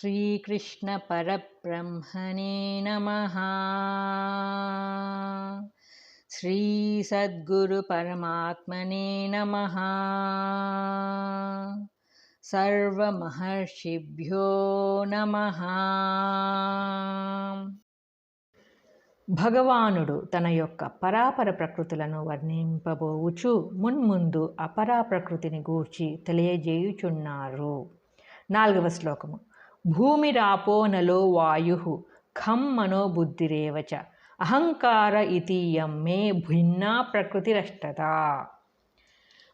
श्रीकृष्णपरब्रह्मणे नमः श्रीसद्गुरुपरमात्मने नमः सर्वमहर्षिभ्यो नमः భగవానుడు తన యొక్క పరాపర ప్రకృతులను వర్ణింపబోవుచు మున్ముందు అపరా ప్రకృతిని గూర్చి తెలియజేయుచున్నారు నాలుగవ శ్లోకము భూమిరాపో నలో వాయు ఖం మనోబుద్ధిరేవచ అహంకార ఇతీయం మే భిన్నా ప్రకృతిరష్టత.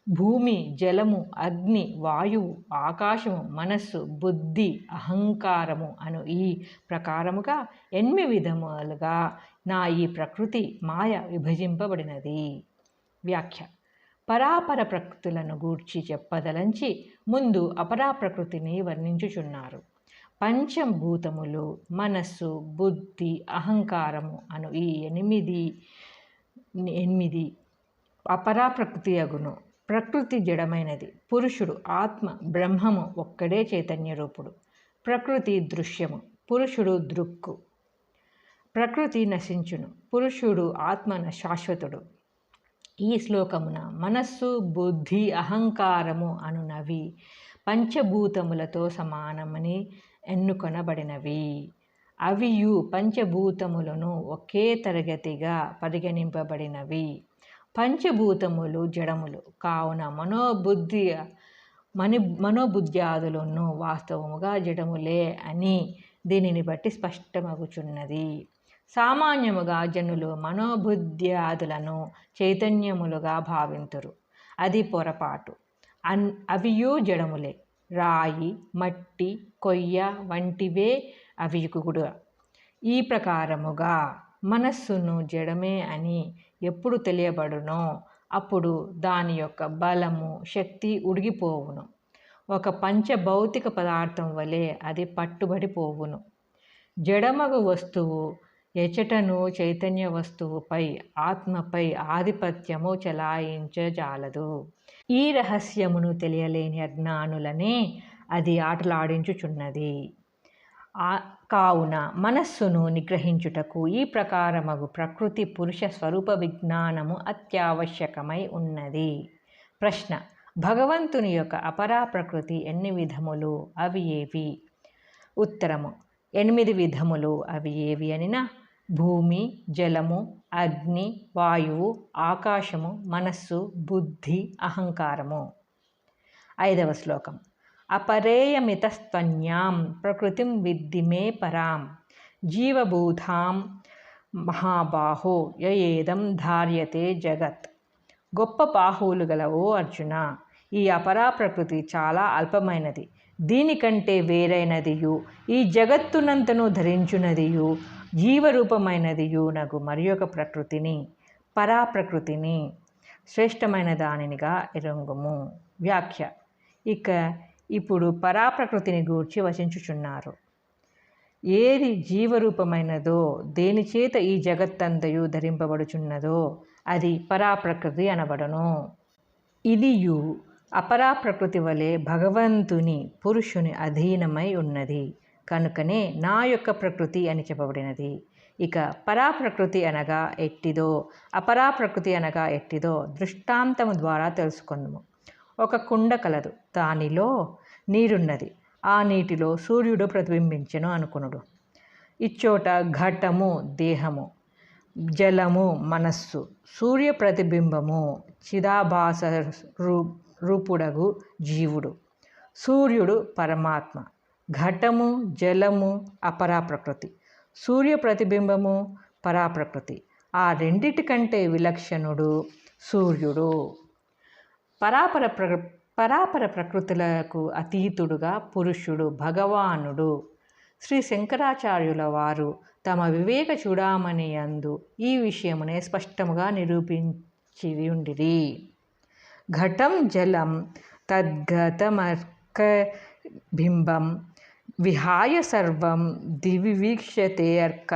భూమి జలము అగ్ని వాయువు ఆకాశము మనస్సు బుద్ధి అహంకారము అను ఈ ప్రకారముగా ఎనిమిది విధములుగా నా ఈ ప్రకృతి మాయ విభజింపబడినది. వ్యాఖ్య. పరాపర ప్రకృతులను గూర్చి చెప్పదలంచి ముందు అపరా ప్రకృతిని వర్ణించుచున్నారు. పంచభూతములు మనస్సు బుద్ధి అహంకారము అను ఈ ఎనిమిది ఎనిమిది అపరా ప్రకృతి అగును ప్రకృతి జడమైనది. పురుషుడు ఆత్మ బ్రహ్మము ఒక్కడే చైతన్య రూపుడు ప్రకృతి దృశ్యము పురుషుడు దృక్కు. ప్రకృతి నశించును. పురుషుడు ఆత్మన శాశ్వతుడు. ఈ శ్లోకమున మనస్సు బుద్ధి అహంకారము అనునవి పంచభూతములతో సమానమని ఎన్నుకొనబడినవి అవియు పంచభూతములను ఒకే తరగతిగా పరిగణింపబడినవి. పంచభూతములు జడములు. కావున మనోబుద్ధి మని మనోబుద్ధ్యాదులను వాస్తవముగా జడములే అని దీనిని బట్టి స్పష్టమగుచున్నది. సామాన్యముగా జనులు మనోబుద్ధ్యాదులను చైతన్యములుగా భావింతురు. అది పొరపాటు. అన్ అవియు జడములే. రాయి మట్టి కొయ్య వంటివే అవి అవియుకుడు ఈ ప్రకారముగా మనస్సును జడమే అని ఎప్పుడు తెలియబడునో అప్పుడు దాని యొక్క బలము శక్తి ఉడిగిపోవును. ఒక పంచభౌతిక పదార్థం వలె అది పట్టుబడిపోవును జడమగు వస్తువు ఎచటను చైతన్య వస్తువుపై ఆత్మపై ఆధిపత్యము చలాయించజాలదు. ఈ రహస్యమును తెలియలేని అజ్ఞానులనే అది ఆటలాడించుచున్నది. కావున మనస్సును నిగ్రహించుటకు ఈ ప్రకారమగు ప్రకృతి పురుష స్వరూప విజ్ఞానము అత్యావశ్యకమై ఉన్నది. ప్రశ్న భగవంతుని యొక్క అపరా ప్రకృతి ఎన్ని విధములు? అవి ఏవి? ఉత్తరము ఎనిమిది విధములు అవి ఏవి అనినా? భూమి జలము అగ్ని వాయువు ఆకాశము మనస్సు బుద్ధి అహంకారము. ఐదవ శ్లోకం. అపరేయమితస్త్వన్యాం ప్రకృతిం విద్ధి మే పరాం జీవభూతాం మహాబాహో యయేదం ధార్యతే జగత్. గొప్ప బాహువులు గలవో ఓ అర్జున ఈ అపరా ప్రకృతి చాలా అల్పమైనది. దీనికంటే వేరైనదియు. ఈ జగత్తునంతను ధరించునదియు. జీవరూపమైనదియు నగు మరి ఒక ప్రకృతిని పరాప్రకృతిని శ్రేష్టమైన దానినిగా ఎరుంగుము. వ్యాఖ్య. ఇక ఇప్పుడు పరాప్రకృతిని గూర్చి వచించుచున్నారు ఏది జీవరూపమైనదో దేని చేత ఈ జగత్తంతయు ధరింపబడుచున్నదో అది పరాప్రకృతి అనబడను. ఇదియు అపరాప్రకృతి వలె భగవంతుని పురుషుని అధీనమై ఉన్నది. కనుకనే నా యొక్క ప్రకృతి అని చెప్పబడినది. ఇక పరాప్రకృతి అనగా ఎట్టిదో అపరాప్రకృతి అనగా ఎట్టిదో దృష్టాంతము ద్వారా తెలుసుకుందాము. ఒక కుండ కలదు దానిలో నీరున్నది. ఆ నీటిలో సూర్యుడు ప్రతిబింబించెను అనుకునుడు. ఇచ్చోట ఘటము దేహము జలము మనస్సు సూర్య ప్రతిబింబము చిదాభాస రూ రూపుడగు జీవుడు. సూర్యుడు పరమాత్మ. ఘటము జలము అపరాప్రకృతి. సూర్య ప్రతిబింబము పరాప్రకృతి. ఆ రెండిటి కంటే విలక్షణుడు సూర్యుడు. పరాపర ప్ర పరాపర ప్రకృతులకు అతీతుడుగా పురుషుడు భగవానుడు. శ్రీ శంకరాచార్యుల వారు తమ వివేక చూడామణి అందు ఈ విషయమునే స్పష్టముగా నిరూపించి ఉండిరి ఘటం జలం తద్గతమర్క బింబం విహాయ సర్వం దివివీక్షతే అర్క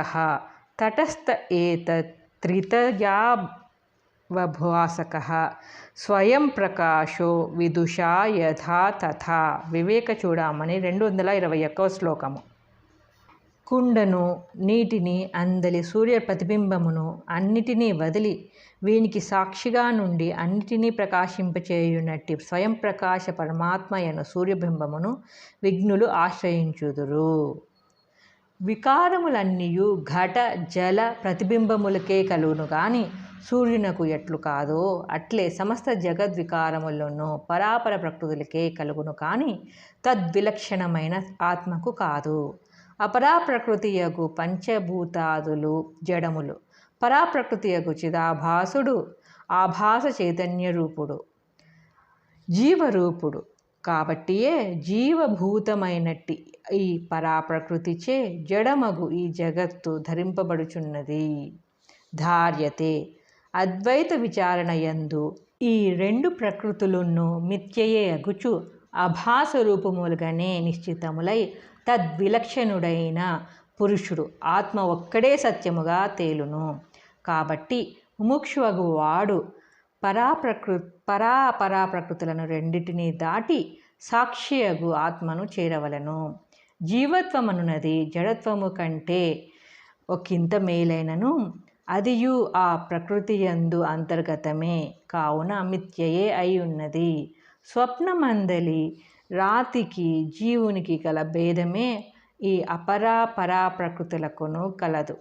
తటస్థ ఏతత్ త్రితయా వభాసక స్వయం ప్రకాశో విదుషా యథా తథా వివేక చూడమని రెండు వందల ఇరవై ఒక్కవ శ్లోకము కుండను నీటిని అందలి సూర్య ప్రతిబింబమును అన్నిటినీ వదిలి వీనికి సాక్షిగా నుండి అన్నిటినీ ప్రకాశింపచేయునట్టి స్వయం ప్రకాశ పరమాత్మయను సూర్యబింబమును విఘ్నులు ఆశ్రయించుదురు. వికారములన్నీయు ఘట జల ప్రతిబింబములకే కలుగును కానీ సూర్యునకు ఎట్లు కాదో అట్లే సమస్త జగద్వికారములను పరాపర ప్రకృతులకే కలుగును కానీ తద్విలక్షణమైన ఆత్మకు కాదు. అపరాప్రకృతియగు పంచభూతాదులు జడములు. పరాప్రకృతియగు చిదాభాసుడు ఆభాస చైతన్య రూపుడు జీవరూపుడు. కాబట్టియే జీవభూతమైనట్టి ఈ పరాప్రకృతిచే జడమగు ఈ జగత్తు ధరింపబడుచున్నది. ధార్యతే అద్వైత విచారణ యందు ఈ రెండు ప్రకృతులను మిథ్యయే అగుచు అభాస రూపములుగానే నిశ్చితములై తద్విలక్షణుడైన పురుషుడు ఆత్మ ఒక్కడే సత్యముగా తేలును. కాబట్టి ముముక్షువగు వాడు పరాప్రకృ పరాపరా ప్రకృతులను రెండిటినీ దాటి సాక్షియగు ఆత్మను చేరవలను. జీవత్వమనున్నది జడత్వము కంటే ఒకంత మేలైనను అదియు ఆ ప్రకృతి యందు అంతర్గతమే. కావున మిథ్యయే అయి ఉన్నది స్వప్నమందలి రాతికి జీవునికి గల భేదమే ఈ అపరా పరా ప్రకృతులకును కలదు.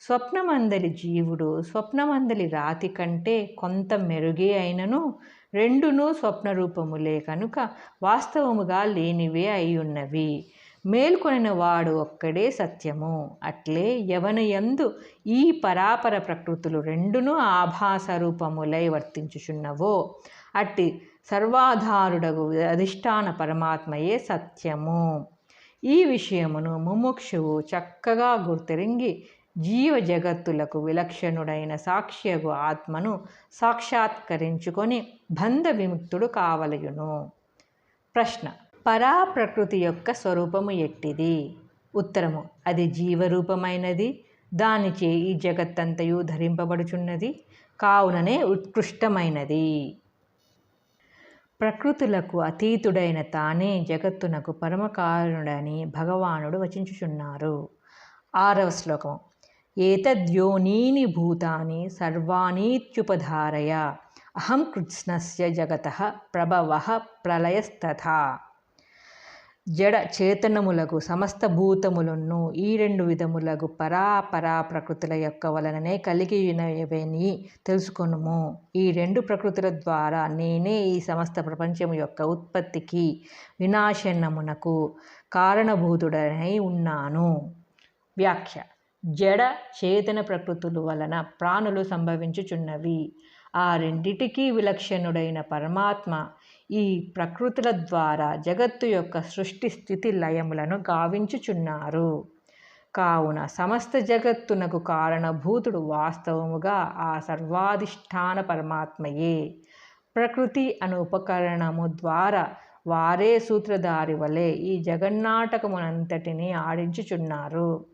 స్వప్నమందలి జీవుడు స్వప్నమందలి రాతి కంటే కొంత మెరుగే అయినను రెండును స్వప్న రూపములే కనుక వాస్తవముగా లేనివే అయి ఉన్నవి మేల్కొనిన వాడు ఒక్కడే సత్యము. అట్లే యవనయందు యందు ఈ పరాపర ప్రకృతులు రెండును ఆభాస రూపములై వర్తించుచున్నవో. అట్టి సర్వాధారుడగు అధిష్టాన పరమాత్మయే సత్యము. ఈ విషయమును ముముక్షువు చక్కగా గుర్తిరింగి జీవ జగత్తులకు విలక్షణుడైన సాక్ష్యగు ఆత్మను సాక్షాత్కరించుకొని బంధ విముక్తుడు కావలయును. ప్రశ్న పరా ప్రకృతి యొక్క స్వరూపము ఎట్టిది? ఉత్తరము అది జీవరూపమైనది దానిచే ఈ జగత్తంతయు ధరింపబడుచున్నది కావుననే ఉత్కృష్టమైనది. ప్రకృతులకు అతీతుడైన తానే జగత్తునకు పరమకారుడని భగవానుడు వచించుచున్నారు. ఆరవ శ్లోకం. ఏతద్యోనీని భూతాని సర్వాణీత్యుపధారయ. అహం కృత్స్నస్య జగత ప్రభవ ప్రళయస్తథా. జడ చేతనములకు సమస్త భూతములను ఈ రెండు విధములకు పరాపరా ప్రకృతుల యొక్క వలననే కలిగినవని తెలుసుకొనుము. ఈ రెండు ప్రకృతుల ద్వారా నేనే ఈ సమస్త ప్రపంచము యొక్క ఉత్పత్తికి వినాశనమునకు కారణభూతుడనై ఉన్నాను. వ్యాఖ్య. జడ చేతన ప్రకృతుల వలన ప్రాణులు సంభవించుచున్నవి. ఆ రెండిటికీ విలక్షణుడైన పరమాత్మ ఈ ప్రకృతుల ద్వారా జగత్తు యొక్క సృష్టి స్థితి లయములను గావించుచున్నారు. కావున సమస్త జగత్తునకు కారణభూతుడు వాస్తవముగా ఆ సర్వాధిష్టాన పరమాత్మయే. ప్రకృతి అను ఉపకరణము ద్వారా వారే సూత్రధారి వలె ఈ జగన్నాటకమునంతటిని ఆడించుచున్నారు.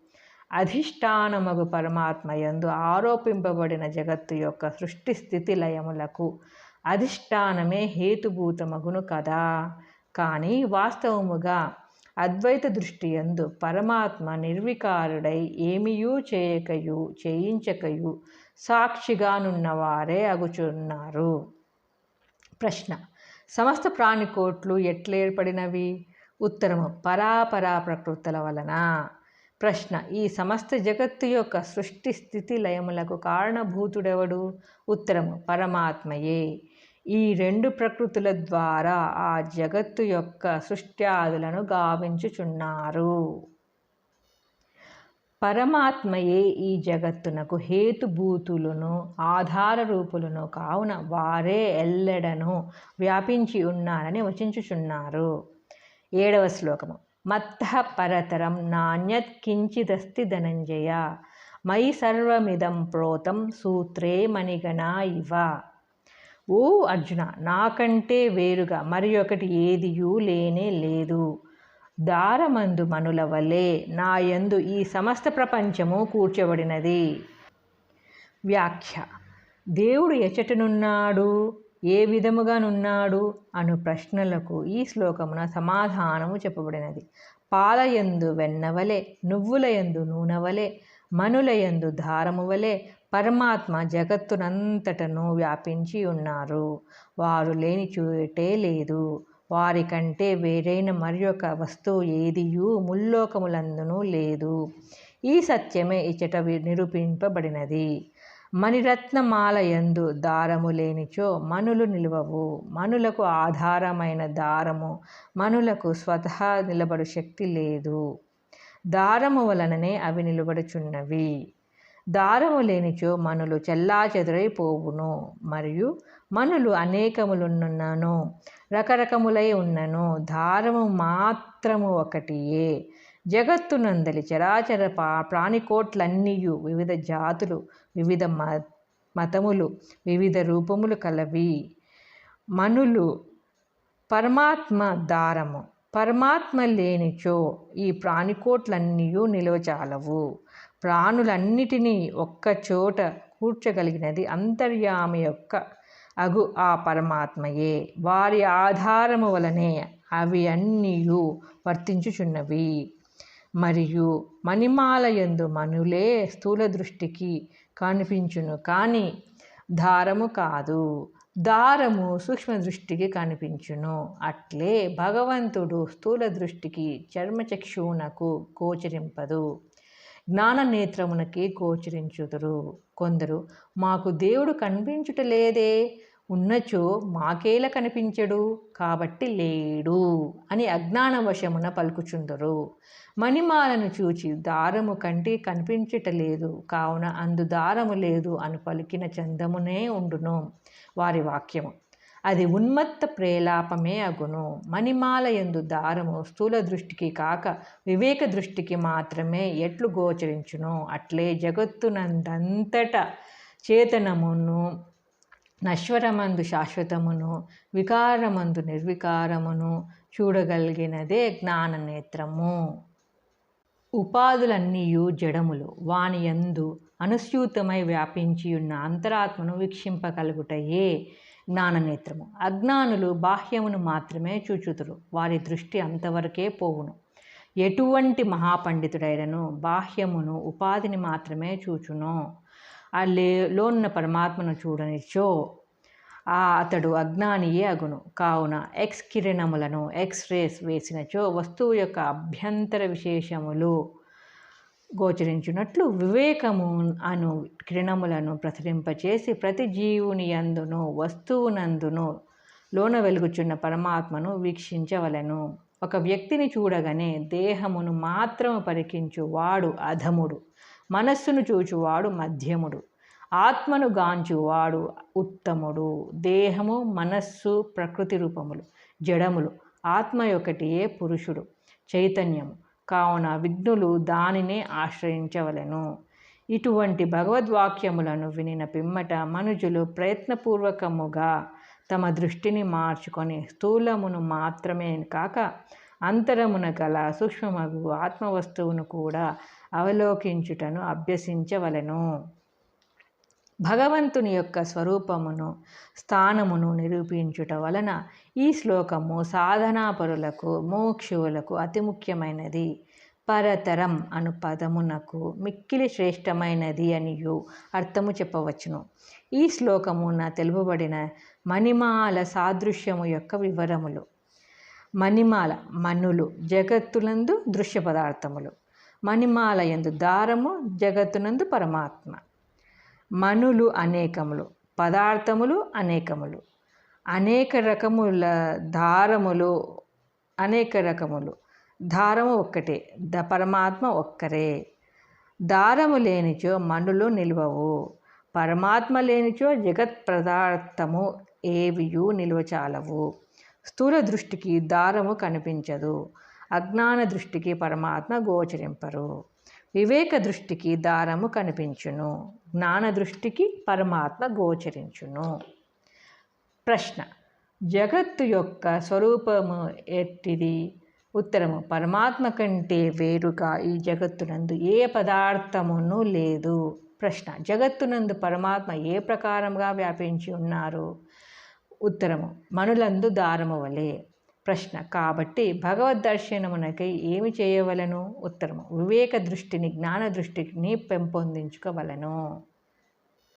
అధిష్టానమగు పరమాత్మయందు ఆరోపింపబడిన జగత్తు యొక్క సృష్టి స్థితి లయములకు అధిష్టానమే హేతుభూతమగును కదా. కానీ వాస్తవముగా అద్వైత దృష్టి ఎందు పరమాత్మ నిర్వికారుడై ఏమియూ చేయకయు చేయించకయు సాక్షిగానున్నవారే అగుచున్నారు. ప్రశ్న. సమస్త ప్రాణికోట్లు ఎట్లేర్పడినవి? ఉత్తరము. పరాపరా ప్రకృతుల వలన. ప్రశ్న. ఈ సమస్త జగత్తు యొక్క సృష్టి స్థితి లయములకు కారణభూతుడెవడు? ఉత్తరము. పరమాత్మయే. ఈ రెండు ప్రకృతుల ద్వారా ఆ జగత్తు యొక్క సృష్ట్యాదులను గావించుచున్నారు. పరమాత్మయే ఈ జగత్తునకు హేతుభూతులను ఆధార రూపులను కావున వారే ఎల్లెడను వ్యాపించి ఉన్నారని వచించుచున్నారు. ఏడవ శ్లోకము. మత్త పరతరం నాణ్యత్ కించిదస్తి ధనంజయ మయి సర్వమిదం ప్రోతం సూత్రే మణిగణ ఇవ. ఓ అర్జున నాకంటే వేరుగా మరి ఒకటి ఏదియూ లేనే లేదు. దారమందు మనుల వలె నా యందు ఈ సమస్త ప్రపంచము కూర్చబడినది. వ్యాఖ్య దేవుడు ఎచటనున్నాడు ఏ విధముగానున్నాడు అను ప్రశ్నలకు ఈ శ్లోకమున సమాధానము చెప్పబడినది. పాలయందు వెన్నవలే నువ్వులయందు నూనెవలే మనులయందు దారము వలె పరమాత్మ జగత్తునంతటను వ్యాపించి ఉన్నారు. వారు లేని చూయటే లేదు. వారికంటే వేరైన మరి ఒక వస్తువు ఏదియూ ముల్లోకములందునూ లేదు. ఈ సత్యమే ఇచ్చట నిరూపింపబడినది. మణిరత్నమాల యందు దారము లేనిచో మనులు నిలువవు. మనులకు ఆధారమైన దారము మనులకు స్వతహా నిలబడు శక్తి లేదు. దారము వలననే అవి నిలబడుచున్నవి దారము లేనిచో మనులు చెల్లాచెదురైపోవును మరియు మనులు అనేకములున్నను రకరకములై ఉన్నను. దారము మాత్రము ఒకటియే. జగత్తునందలి చరాచర పా ప్రాణికోట్లన్నీయు వివిధ జాతులు వివిధ మ మతములు వివిధ రూపములు కలవి. మనులు పరమాత్మ దారము. పరమాత్మ లేనిచో ఈ ప్రాణికోట్లన్నీయు నిలవచాలవు. ప్రాణులన్నిటినీ ఒక్కచోట కూర్చగలిగినది అంతర్యామి యొక్క అగు ఆ పరమాత్మయే. వారి ఆధారము వలనే అవి అన్నీయు వర్తించుచున్నవి. మరియు మణిమాలయందు మనులే స్థూల దృష్టికి కనిపించును కానీ దారము కాదు. దారము సూక్ష్మ దృష్టికి కనిపించును. అట్లే భగవంతుడు స్థూల దృష్టికి చర్మచక్షువునకు గోచరింపదు. జ్ఞాన నేత్రమునకి గోచరించుదురు కొందరు. మాకు దేవుడు కనిపించుట లేదే ఉన్నచో మాకేల కనిపించడు? కాబట్టి లేడు అని అజ్ఞానవశమున పలుకుచుందరు. మణిమాలను చూచి దారము కంటి కనిపించట లేదు కావున అందు దారము లేదు అని పలికిన చందమునే ఉండును. వారి వాక్యము. అది ఉన్మత్త ప్రేలాపమే అగును. మణిమాల ఎందు దారము స్థూల దృష్టికి కాక వివేక దృష్టికి మాత్రమే ఎట్లు గోచరించును? అట్లే జగత్తునందంతట చేతనమును నశ్వరమందు శాశ్వతమును వికారమందు నిర్వికారమును చూడగలిగినదే జ్ఞాననేత్రము. ఉపాధులన్నీయు జడములు వాని యందు అనుస్యూతమై వ్యాపించి ఉన్న అంతరాత్మను వీక్షింపగలుగుటయే జ్ఞాననేత్రము. అజ్ఞానులు బాహ్యమును మాత్రమే చూచుతురు వారి దృష్టి అంతవరకే పోవును. ఎటువంటి మహాపండితుడైనను బాహ్యమును ఉపాధిని మాత్రమే చూచును ఆ లే లోన్న పరమాత్మను చూడనిచో ఆ అతడు అజ్ఞానియే అగును. కావున ఎక్స్ కిరణములను ఎక్స్ రేస్ వేసినచో వస్తువు యొక్క అభ్యంతర విశేషములు గోచరించున్నట్లు వివేకము అను కిరణములను ప్రసరింపచేసి ప్రతి జీవుని అందును వస్తువునందును లోన వెలుగుచున్న పరమాత్మను వీక్షించవలను. ఒక వ్యక్తిని చూడగానే దేహమును మాత్రము పరికించువాడు అధముడు మనస్సును చూచువాడు మధ్యముడు ఆత్మను గాంచువాడు ఉత్తముడు. దేహము మనస్సు ప్రకృతి రూపములు జడములు ఆత్మ ఒకటియే పురుషుడు. చైతన్యము కావున విఘ్నులు దానినే ఆశ్రయించవలెను. ఇటువంటి భగవద్వాక్యములను వినిన పిమ్మట మనుజులు ప్రయత్నపూర్వకముగా తమ దృష్టిని మార్చుకొని స్థూలమును మాత్రమే కాక అంతరమున గల సూక్ష్మమగు ఆత్మవస్తువును కూడా అవలోకించుటను అభ్యసించవలెను. భగవంతుని యొక్క స్వరూపమును స్థానమును నిరూపించుట వలన ఈ శ్లోకము సాధనాపరులకు మోక్షువులకు అతి ముఖ్యమైనది. పరతరం అను పదమునకు మిక్కిలి శ్రేష్టమైనది అనియు అర్థము చెప్పవచ్చును. ఈ శ్లోకమున తెలుపబడిన మణిమాల సాదృశ్యము యొక్క వివరములు. మణిమాల మనులు జగత్తులందు దృశ్య పదార్థములు. మణిమాల ఎందు దారము జగత్తునందు పరమాత్మ. మనులు అనేకములు పదార్థములు అనేకములు అనేక రకముల దారములు అనేక రకములు. దారము ఒక్కటే ద పరమాత్మ ఒక్కరే. దారము లేనిచో మనులు నిలువవు పరమాత్మ లేనిచో జగత్ పదార్థము ఏవియు నిలువచాలవు స్థూల దృష్టికి దారము కనిపించదు అజ్ఞాన దృష్టికి పరమాత్మ గోచరింపరు. వివేక దృష్టికి దారము కనిపించును జ్ఞాన దృష్టికి పరమాత్మ గోచరించును. ప్రశ్న జగత్తు యొక్క స్వరూపము ఎట్టిది? ఉత్తరము పరమాత్మ కంటే వేరుగా ఈ జగత్తునందు ఏ పదార్థమును లేదు. ప్రశ్న జగత్తునందు పరమాత్మ ఏ ప్రకారంగా వ్యాపించి ఉన్నారు? ఉత్తరము మనులందు దారము వలె. ప్రశ్న. కాబట్టి భగవద్ దర్శనమునకై ఏమి చేయవలను? ఉత్తరము. వివేక దృష్టిని జ్ఞాన దృష్టిని పెంపొందించుకోవలను.